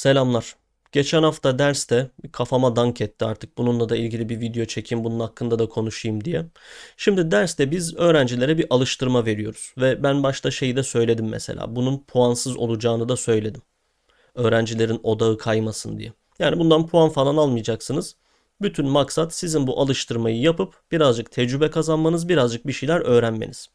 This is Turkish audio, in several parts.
Selamlar. Geçen hafta derste kafama dank etti artık bununla da ilgili bir video çekeyim bunun hakkında da konuşayım diye. Şimdi derste biz öğrencilere bir alıştırma veriyoruz ve ben başta şeyi de söyledim mesela bunun puansız olacağını da söyledim. Öğrencilerin odağı kaymasın diye. Yani bundan puan falan almayacaksınız. Bütün maksat sizin bu alıştırmayı yapıp birazcık tecrübe kazanmanız, birazcık bir şeyler öğrenmeniz.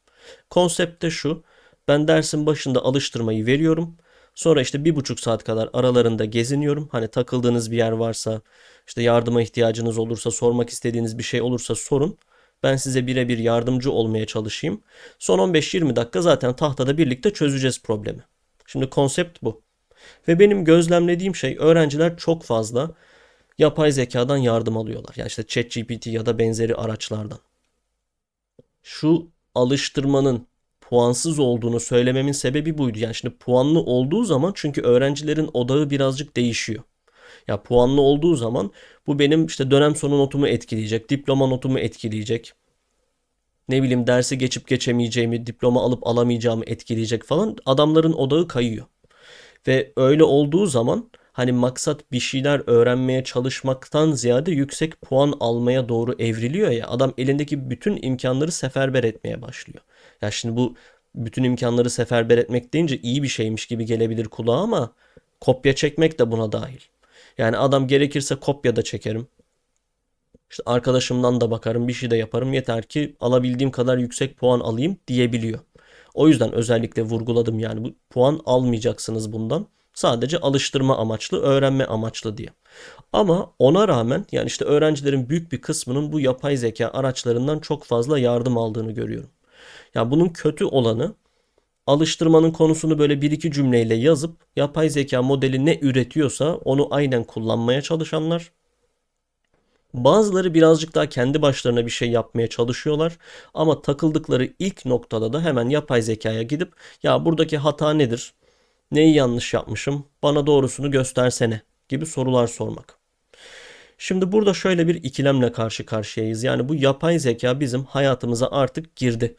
Konsept de şu. Ben dersin başında alıştırmayı veriyorum. Sonra işte bir buçuk saat kadar aralarında geziniyorum. Hani takıldığınız bir yer varsa, işte yardıma ihtiyacınız olursa, sormak istediğiniz bir şey olursa sorun. Ben size birebir yardımcı olmaya çalışayım. Son 15-20 dakika zaten tahtada birlikte çözeceğiz problemi. Şimdi konsept bu. Ve benim gözlemlediğim şey öğrenciler çok fazla yapay zekadan yardım alıyorlar. Yani işte ChatGPT ya da benzeri araçlardan. Şu alıştırmanın puansız olduğunu söylememin sebebi buydu. Yani şimdi puanlı olduğu zaman çünkü öğrencilerin odağı birazcık değişiyor. Ya puanlı olduğu zaman bu benim işte dönem sonu notumu etkileyecek, diploma notumu etkileyecek. Ne bileyim dersi geçip geçemeyeceğimi, diploma alıp alamayacağımı etkileyecek falan. Adamların odağı kayıyor. Ve öyle olduğu zaman hani maksat bir şeyler öğrenmeye çalışmaktan ziyade yüksek puan almaya doğru evriliyor ya. Adam elindeki bütün imkanları seferber etmeye başlıyor. Ya şimdi bu bütün imkanları seferber etmek deyince iyi bir şeymiş gibi gelebilir kulağa ama kopya çekmek de buna dahil. Yani adam gerekirse kopya da çekerim. İşte arkadaşımdan da bakarım, bir şey de yaparım. Yeter ki alabildiğim kadar yüksek puan alayım diyebiliyor. O yüzden özellikle vurguladım yani bu puan almayacaksınız bundan. Sadece alıştırma amaçlı, öğrenme amaçlı diye. Ama ona rağmen yani işte öğrencilerin büyük bir kısmının bu yapay zeka araçlarından çok fazla yardım aldığını görüyorum. Ya bunun kötü olanı alıştırmanın konusunu böyle bir iki cümleyle yazıp yapay zeka modeli ne üretiyorsa onu aynen kullanmaya çalışanlar. Bazıları birazcık daha kendi başlarına bir şey yapmaya çalışıyorlar ama takıldıkları ilk noktada da hemen yapay zekaya gidip ya buradaki hata nedir? Neyi yanlış yapmışım? Bana doğrusunu göstersene gibi sorular sormak. Şimdi burada şöyle bir ikilemle karşı karşıyayız. Yani bu yapay zeka bizim hayatımıza artık girdi.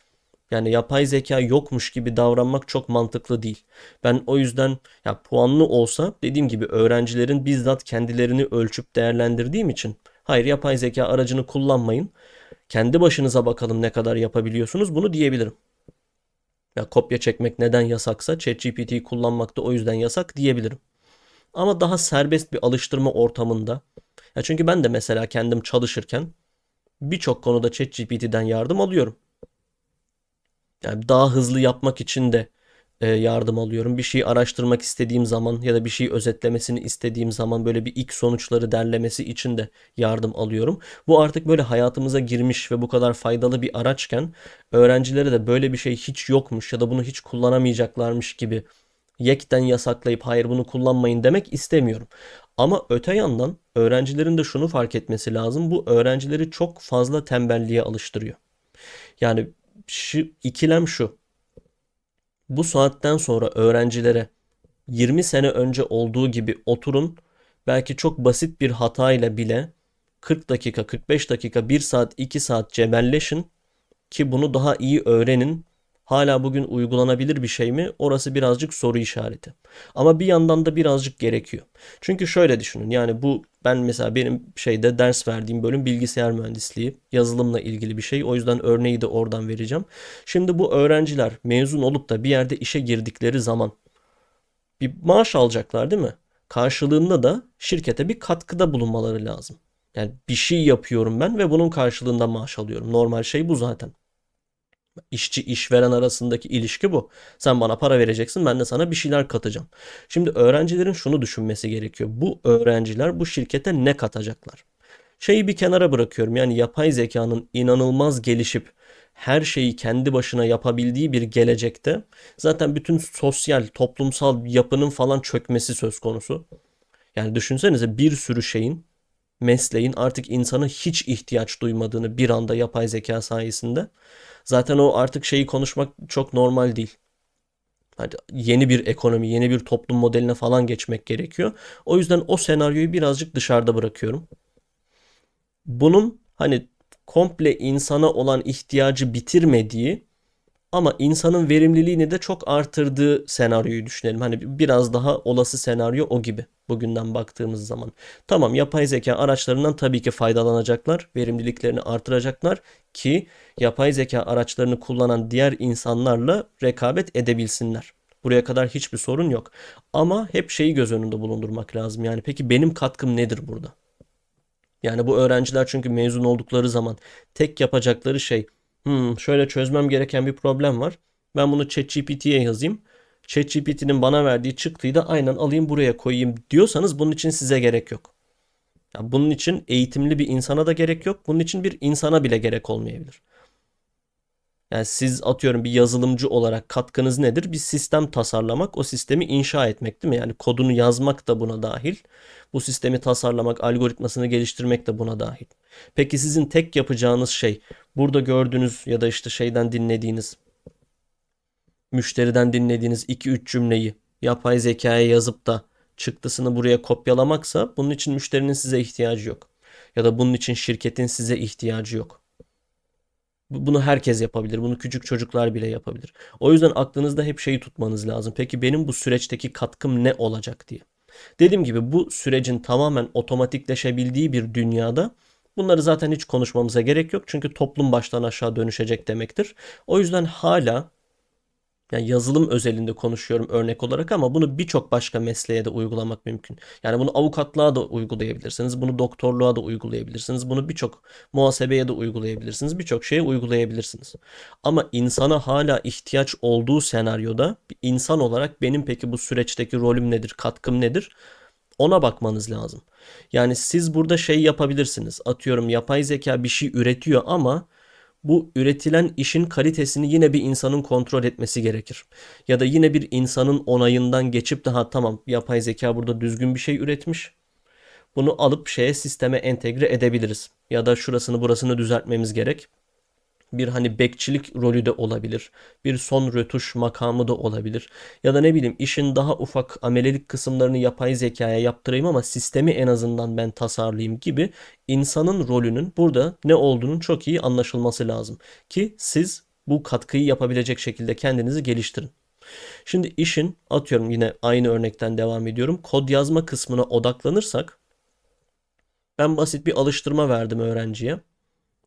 Yani yapay zeka yokmuş gibi davranmak çok mantıklı değil. Ben o yüzden ya puanlı olsa dediğim gibi öğrencilerin bizzat kendilerini ölçüp değerlendirdiğim için hayır yapay zeka aracını kullanmayın. Kendi başınıza bakalım ne kadar yapabiliyorsunuz bunu diyebilirim. Ya kopya çekmek neden yasaksa ChatGPT'yi kullanmak da o yüzden yasak diyebilirim. Ama daha serbest bir alıştırma ortamında. Ya çünkü ben de mesela kendim çalışırken birçok konuda ChatGPT'den yardım alıyorum. Yani daha hızlı yapmak için de e, yardım alıyorum. Bir şeyi araştırmak istediğim zaman ya da bir şeyi özetlemesini istediğim zaman böyle bir ilk sonuçları derlemesi için de yardım alıyorum. Bu artık böyle hayatımıza girmiş ve bu kadar faydalı bir araçken öğrencilere de böyle bir şey hiç yokmuş ya da bunu hiç kullanamayacaklarmış gibi yekten yasaklayıp hayır bunu kullanmayın demek istemiyorum. Ama öte yandan öğrencilerin de şunu fark etmesi lazım. Bu öğrencileri çok fazla tembelliğe alıştırıyor. Yani şu ikilem şu. Bu saatten sonra öğrencilere 20 sene önce olduğu gibi oturun belki çok basit bir hatayla bile 40 dakika, 45 dakika, 1 saat, 2 saat cebelleşin ki bunu daha iyi öğrenin hala bugün uygulanabilir bir şey mi? Orası birazcık soru işareti. Ama bir yandan da birazcık gerekiyor. Çünkü şöyle düşünün yani bu ben mesela benim şeyde ders verdiğim bölüm bilgisayar mühendisliği, yazılımla ilgili bir şey. O yüzden örneği de oradan vereceğim. Şimdi bu öğrenciler mezun olup da bir yerde işe girdikleri zaman bir maaş alacaklar değil mi? Karşılığında da şirkete bir katkıda bulunmaları lazım. Yani bir şey yapıyorum ben ve bunun karşılığında maaş alıyorum. Normal şey bu zaten. İşçi işveren arasındaki ilişki bu. Sen bana para vereceksin, ben de sana bir şeyler katacağım. Şimdi öğrencilerin şunu düşünmesi gerekiyor. Bu öğrenciler bu şirkete ne katacaklar? Şeyi bir kenara bırakıyorum. Yani yapay zekanın inanılmaz gelişip her şeyi kendi başına yapabildiği bir gelecekte zaten bütün sosyal, toplumsal yapının falan çökmesi söz konusu. Yani düşünsenize bir sürü şeyin, mesleğin artık insana hiç ihtiyaç duymadığını bir anda yapay zeka sayesinde Zaten o artık şeyi konuşmak çok normal değil. Hani yeni bir ekonomi, yeni bir toplum modeline falan geçmek gerekiyor. O yüzden o senaryoyu birazcık dışarıda bırakıyorum. Bunun hani komple insana olan ihtiyacı bitirmediği Ama insanın verimliliğini de çok artırdığı senaryoyu düşünelim. Hani biraz daha olası senaryo o gibi bugünden baktığımız zaman. Tamam yapay zeka araçlarından tabii ki faydalanacaklar, verimliliklerini artıracaklar ki yapay zeka araçlarını kullanan diğer insanlarla rekabet edebilsinler. Buraya kadar hiçbir sorun yok. Ama hep şeyi göz önünde bulundurmak lazım. Yani peki benim katkım nedir burada? Yani bu öğrenciler çünkü mezun oldukları zaman tek yapacakları şey hmm, şöyle çözmem gereken bir problem var. Ben bunu ChatGPT'ye yazayım. ChatGPT'nin bana verdiği çıktıyı da aynen alayım buraya koyayım diyorsanız bunun için size gerek yok. Yani bunun için eğitimli bir insana da gerek yok. Bunun için bir insana bile gerek olmayabilir. Yani siz atıyorum bir yazılımcı olarak katkınız nedir? Bir sistem tasarlamak, o sistemi inşa etmek değil mi? Yani kodunu yazmak da buna dahil. Bu sistemi tasarlamak, algoritmasını geliştirmek de buna dahil. Peki sizin tek yapacağınız şey burada gördüğünüz ya da işte şeyden dinlediğiniz, müşteriden dinlediğiniz 2-3 cümleyi yapay zekaya yazıp da çıktısını buraya kopyalamaksa bunun için müşterinin size ihtiyacı yok. Ya da bunun için şirketin size ihtiyacı yok. Bunu herkes yapabilir. Bunu küçük çocuklar bile yapabilir. O yüzden aklınızda hep şeyi tutmanız lazım. Peki benim bu süreçteki katkım ne olacak diye. Dediğim gibi bu sürecin tamamen otomatikleşebildiği bir dünyada bunları zaten hiç konuşmamıza gerek yok. Çünkü toplum baştan aşağı dönüşecek demektir. O yüzden hala yani yazılım özelinde konuşuyorum örnek olarak ama bunu birçok başka mesleğe de uygulamak mümkün. Yani bunu avukatlığa da uygulayabilirsiniz, bunu doktorluğa da uygulayabilirsiniz, bunu birçok muhasebeye de uygulayabilirsiniz, birçok şeye uygulayabilirsiniz. Ama insana hala ihtiyaç olduğu senaryoda insan olarak benim peki bu süreçteki rolüm nedir, katkım nedir? Ona bakmanız lazım. Yani siz burada şey yapabilirsiniz. Atıyorum yapay zeka bir şey üretiyor ama bu üretilen işin kalitesini yine bir insanın kontrol etmesi gerekir. Ya da yine bir insanın onayından geçip daha tamam yapay zeka burada düzgün bir şey üretmiş. Bunu alıp şeye sisteme entegre edebiliriz. Ya da şurasını burasını düzeltmemiz gerek bir hani bekçilik rolü de olabilir. Bir son rötuş makamı da olabilir. Ya da ne bileyim işin daha ufak amelelik kısımlarını yapay zekaya yaptırayım ama sistemi en azından ben tasarlayayım gibi insanın rolünün burada ne olduğunun çok iyi anlaşılması lazım. Ki siz bu katkıyı yapabilecek şekilde kendinizi geliştirin. Şimdi işin atıyorum yine aynı örnekten devam ediyorum. Kod yazma kısmına odaklanırsak ben basit bir alıştırma verdim öğrenciye.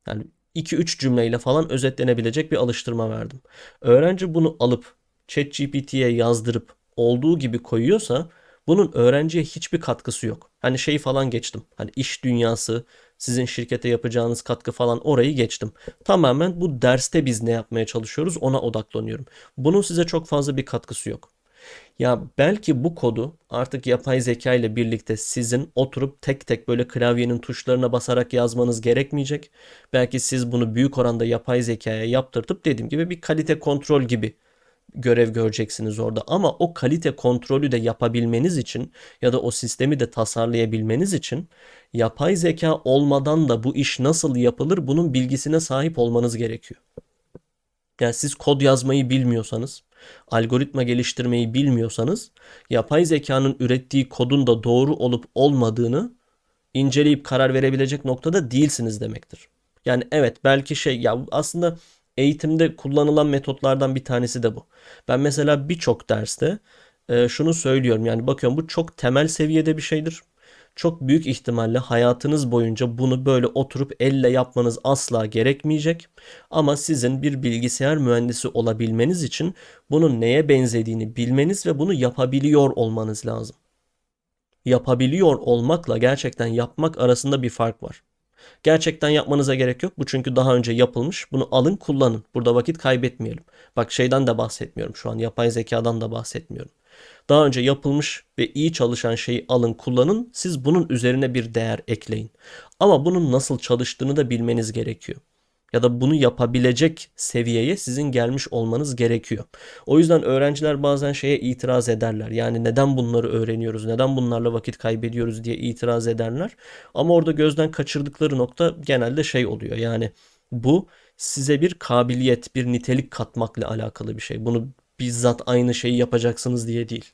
Yani 2-3 cümleyle falan özetlenebilecek bir alıştırma verdim. Öğrenci bunu alıp ChatGPT'ye yazdırıp olduğu gibi koyuyorsa bunun öğrenciye hiçbir katkısı yok. Hani şey falan geçtim. Hani iş dünyası, sizin şirkete yapacağınız katkı falan orayı geçtim. Tamamen bu derste biz ne yapmaya çalışıyoruz ona odaklanıyorum. Bunun size çok fazla bir katkısı yok. Ya belki bu kodu artık yapay zeka ile birlikte sizin oturup tek tek böyle klavyenin tuşlarına basarak yazmanız gerekmeyecek. Belki siz bunu büyük oranda yapay zekaya yaptırtıp dediğim gibi bir kalite kontrol gibi görev göreceksiniz orada. Ama o kalite kontrolü de yapabilmeniz için ya da o sistemi de tasarlayabilmeniz için yapay zeka olmadan da bu iş nasıl yapılır bunun bilgisine sahip olmanız gerekiyor. Yani siz kod yazmayı bilmiyorsanız algoritma geliştirmeyi bilmiyorsanız yapay zekanın ürettiği kodun da doğru olup olmadığını inceleyip karar verebilecek noktada değilsiniz demektir. Yani evet belki şey ya aslında eğitimde kullanılan metotlardan bir tanesi de bu. Ben mesela birçok derste e, şunu söylüyorum yani bakıyorum bu çok temel seviyede bir şeydir çok büyük ihtimalle hayatınız boyunca bunu böyle oturup elle yapmanız asla gerekmeyecek. Ama sizin bir bilgisayar mühendisi olabilmeniz için bunun neye benzediğini bilmeniz ve bunu yapabiliyor olmanız lazım. Yapabiliyor olmakla gerçekten yapmak arasında bir fark var. Gerçekten yapmanıza gerek yok. Bu çünkü daha önce yapılmış. Bunu alın kullanın. Burada vakit kaybetmeyelim. Bak şeyden de bahsetmiyorum şu an. Yapay zekadan da bahsetmiyorum. Daha önce yapılmış ve iyi çalışan şeyi alın kullanın. Siz bunun üzerine bir değer ekleyin. Ama bunun nasıl çalıştığını da bilmeniz gerekiyor ya da bunu yapabilecek seviyeye sizin gelmiş olmanız gerekiyor. O yüzden öğrenciler bazen şeye itiraz ederler. Yani neden bunları öğreniyoruz, neden bunlarla vakit kaybediyoruz diye itiraz ederler. Ama orada gözden kaçırdıkları nokta genelde şey oluyor. Yani bu size bir kabiliyet, bir nitelik katmakla alakalı bir şey. Bunu bizzat aynı şeyi yapacaksınız diye değil.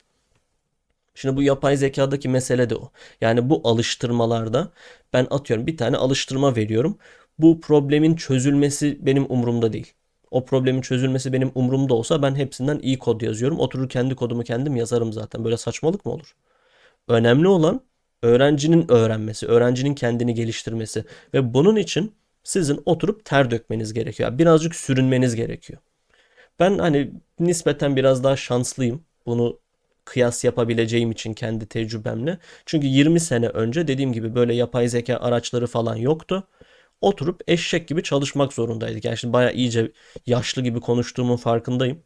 Şimdi bu yapay zekadaki mesele de o. Yani bu alıştırmalarda ben atıyorum bir tane alıştırma veriyorum. Bu problemin çözülmesi benim umurumda değil. O problemin çözülmesi benim umurumda olsa ben hepsinden iyi kod yazıyorum. Oturur kendi kodumu kendim yazarım zaten. Böyle saçmalık mı olur? Önemli olan öğrencinin öğrenmesi, öğrencinin kendini geliştirmesi ve bunun için sizin oturup ter dökmeniz gerekiyor. Birazcık sürünmeniz gerekiyor. Ben hani nispeten biraz daha şanslıyım. Bunu kıyas yapabileceğim için kendi tecrübemle. Çünkü 20 sene önce dediğim gibi böyle yapay zeka araçları falan yoktu. Oturup eşek gibi çalışmak zorundaydık. Yani şimdi bayağı iyice yaşlı gibi konuştuğumun farkındayım.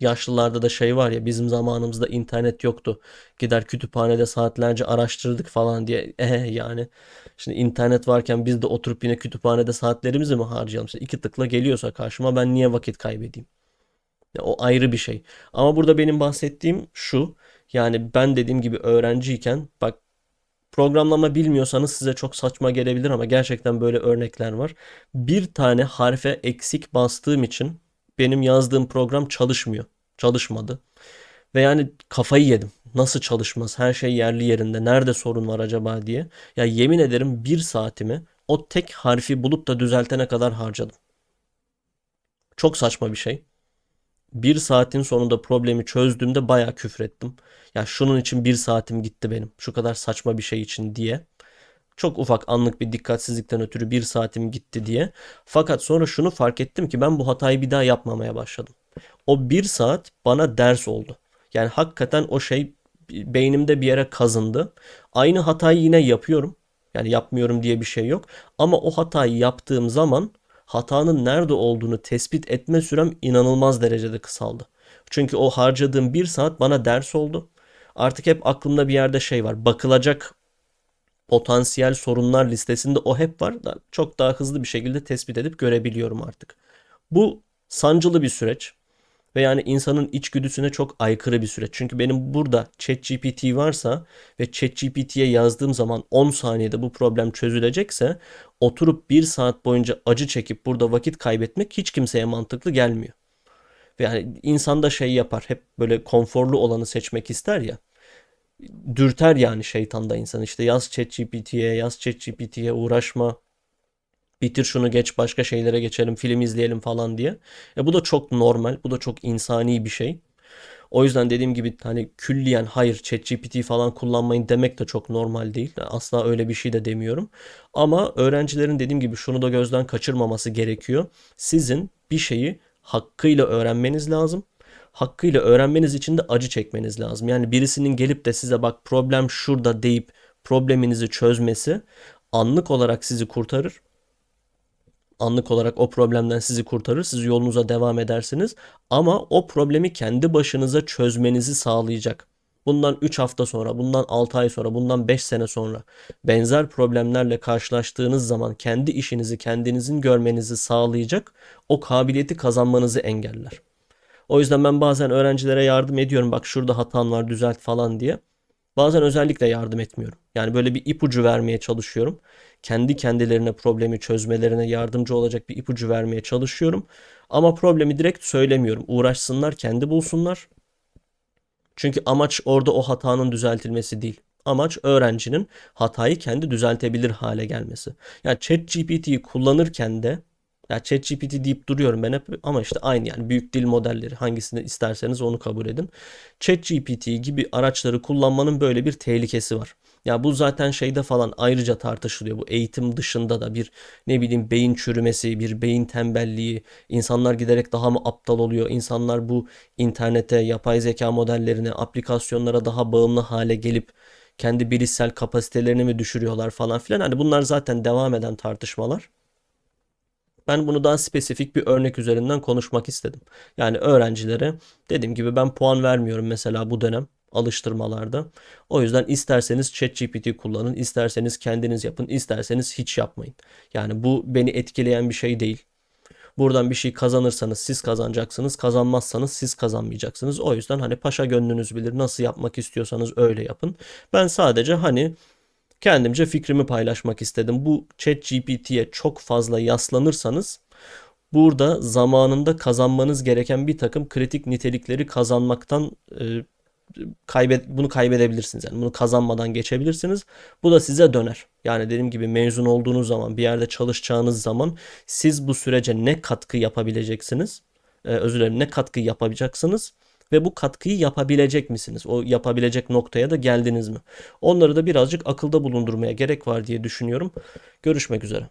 Yaşlılarda da şey var ya bizim zamanımızda internet yoktu. Gider kütüphanede saatlerce araştırdık falan diye. Eh yani. Şimdi internet varken biz de oturup yine kütüphanede saatlerimizi mi harcayalım? İşte iki tıkla geliyorsa karşıma ben niye vakit kaybedeyim? Ya o ayrı bir şey. Ama burada benim bahsettiğim şu. Yani ben dediğim gibi öğrenciyken bak programlama bilmiyorsanız size çok saçma gelebilir ama gerçekten böyle örnekler var. Bir tane harfe eksik bastığım için benim yazdığım program çalışmıyor. Çalışmadı. Ve yani kafayı yedim. Nasıl çalışmaz? Her şey yerli yerinde. Nerede sorun var acaba diye. Ya yemin ederim bir saatimi o tek harfi bulup da düzeltene kadar harcadım. Çok saçma bir şey. Bir saatin sonunda problemi çözdüğümde bayağı küfrettim. Ya şunun için bir saatim gitti benim. Şu kadar saçma bir şey için diye. Çok ufak anlık bir dikkatsizlikten ötürü bir saatim gitti diye. Fakat sonra şunu fark ettim ki ben bu hatayı bir daha yapmamaya başladım. O bir saat bana ders oldu. Yani hakikaten o şey beynimde bir yere kazındı. Aynı hatayı yine yapıyorum. Yani yapmıyorum diye bir şey yok. Ama o hatayı yaptığım zaman hatanın nerede olduğunu tespit etme sürem inanılmaz derecede kısaldı. Çünkü o harcadığım bir saat bana ders oldu. Artık hep aklımda bir yerde şey var. Bakılacak potansiyel sorunlar listesinde o hep var da çok daha hızlı bir şekilde tespit edip görebiliyorum artık. Bu sancılı bir süreç ve yani insanın içgüdüsüne çok aykırı bir süreç. Çünkü benim burada ChatGPT varsa ve ChatGPT'ye yazdığım zaman 10 saniyede bu problem çözülecekse oturup 1 saat boyunca acı çekip burada vakit kaybetmek hiç kimseye mantıklı gelmiyor. Yani insan da şey yapar hep böyle konforlu olanı seçmek ister ya dürter yani şeytan da insan işte yaz ChatGPT'ye yaz ChatGPT'ye uğraşma bitir şunu geç başka şeylere geçelim film izleyelim falan diye. E bu da çok normal bu da çok insani bir şey. O yüzden dediğim gibi hani külliyen hayır ChatGPT falan kullanmayın demek de çok normal değil. Asla öyle bir şey de demiyorum. Ama öğrencilerin dediğim gibi şunu da gözden kaçırmaması gerekiyor. Sizin bir şeyi hakkıyla öğrenmeniz lazım hakkıyla öğrenmeniz için de acı çekmeniz lazım. Yani birisinin gelip de size bak problem şurada deyip probleminizi çözmesi anlık olarak sizi kurtarır. Anlık olarak o problemden sizi kurtarır. Siz yolunuza devam edersiniz. Ama o problemi kendi başınıza çözmenizi sağlayacak. Bundan 3 hafta sonra, bundan 6 ay sonra, bundan 5 sene sonra benzer problemlerle karşılaştığınız zaman kendi işinizi kendinizin görmenizi sağlayacak o kabiliyeti kazanmanızı engeller. O yüzden ben bazen öğrencilere yardım ediyorum. Bak şurada hatan var düzelt falan diye. Bazen özellikle yardım etmiyorum. Yani böyle bir ipucu vermeye çalışıyorum. Kendi kendilerine problemi çözmelerine yardımcı olacak bir ipucu vermeye çalışıyorum. Ama problemi direkt söylemiyorum. Uğraşsınlar, kendi bulsunlar. Çünkü amaç orada o hatanın düzeltilmesi değil. Amaç öğrencinin hatayı kendi düzeltebilir hale gelmesi. Yani ChatGPT'yi kullanırken de ya ChatGPT deyip duruyorum ben hep ama işte aynı yani büyük dil modelleri hangisini isterseniz onu kabul edin. ChatGPT gibi araçları kullanmanın böyle bir tehlikesi var. Ya bu zaten şeyde falan ayrıca tartışılıyor. Bu eğitim dışında da bir ne bileyim beyin çürümesi, bir beyin tembelliği, insanlar giderek daha mı aptal oluyor? İnsanlar bu internete, yapay zeka modellerine, aplikasyonlara daha bağımlı hale gelip kendi bilişsel kapasitelerini mi düşürüyorlar falan filan. Hani bunlar zaten devam eden tartışmalar. Ben bunu daha spesifik bir örnek üzerinden konuşmak istedim. Yani öğrencilere dediğim gibi ben puan vermiyorum mesela bu dönem alıştırmalarda. O yüzden isterseniz ChatGPT kullanın, isterseniz kendiniz yapın, isterseniz hiç yapmayın. Yani bu beni etkileyen bir şey değil. Buradan bir şey kazanırsanız siz kazanacaksınız, kazanmazsanız siz kazanmayacaksınız. O yüzden hani paşa gönlünüz bilir nasıl yapmak istiyorsanız öyle yapın. Ben sadece hani kendimce fikrimi paylaşmak istedim. Bu ChatGPT'ye çok fazla yaslanırsanız burada zamanında kazanmanız gereken bir takım kritik nitelikleri kazanmaktan e, kaybet bunu kaybedebilirsiniz. Yani bunu kazanmadan geçebilirsiniz. Bu da size döner. Yani dediğim gibi mezun olduğunuz zaman bir yerde çalışacağınız zaman siz bu sürece ne katkı yapabileceksiniz? Ee, özür dilerim ne katkı yapacaksınız? Ve bu katkıyı yapabilecek misiniz? O yapabilecek noktaya da geldiniz mi? Onları da birazcık akılda bulundurmaya gerek var diye düşünüyorum. Görüşmek üzere.